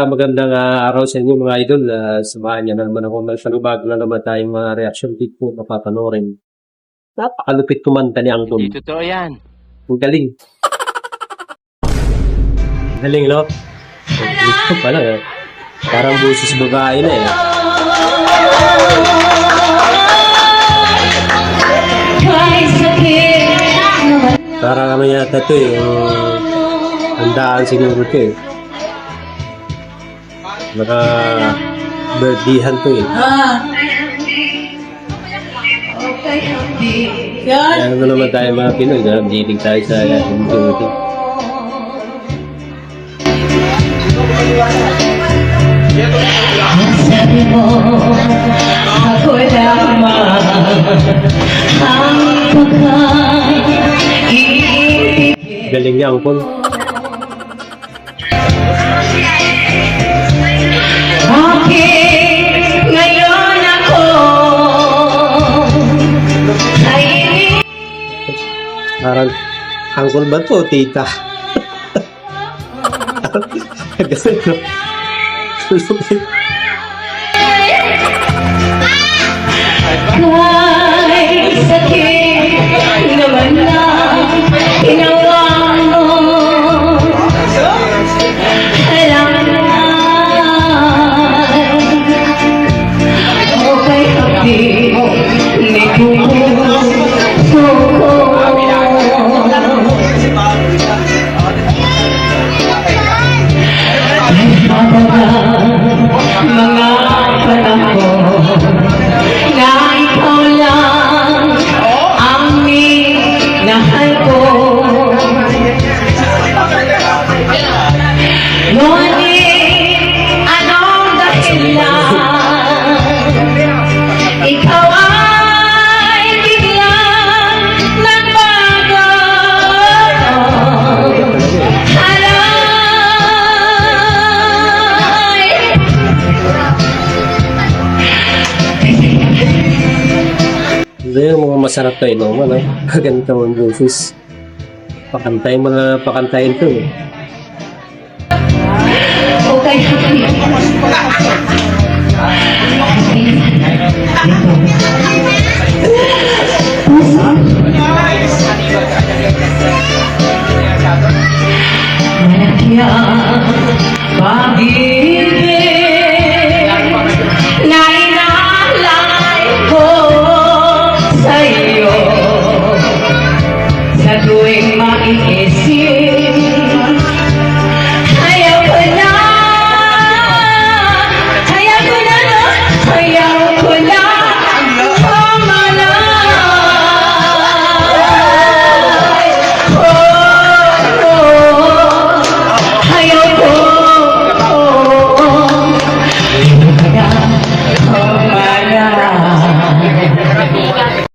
Magandang ah, araw sa inyo mga idol. Uh, samahan niyo na naman ako ng salubago na naman tayong mga reaction video po na papanorin. Napakalupit kumanta ni Angkol. Hindi totoo yan. Ang galing. Galing, no? Ito pala, eh. Parang busis babae na eh. Parang ano yata ito eh. yung handaan siguro ito eh. Naka birthdayhan to eh. Kaya ano naman tayo mga Pinoy, na dilig tayo sa community. Sabi mo, ako lamang ang pagkaibig. Galing niya. Bakit Angkol ba to, tita? Ganun, no? Kay や。はい。Ito yung mga masarap na inuman, eh. Ganito ang busis. Pakantay mo na pakantayin ito, eh. Okay. life is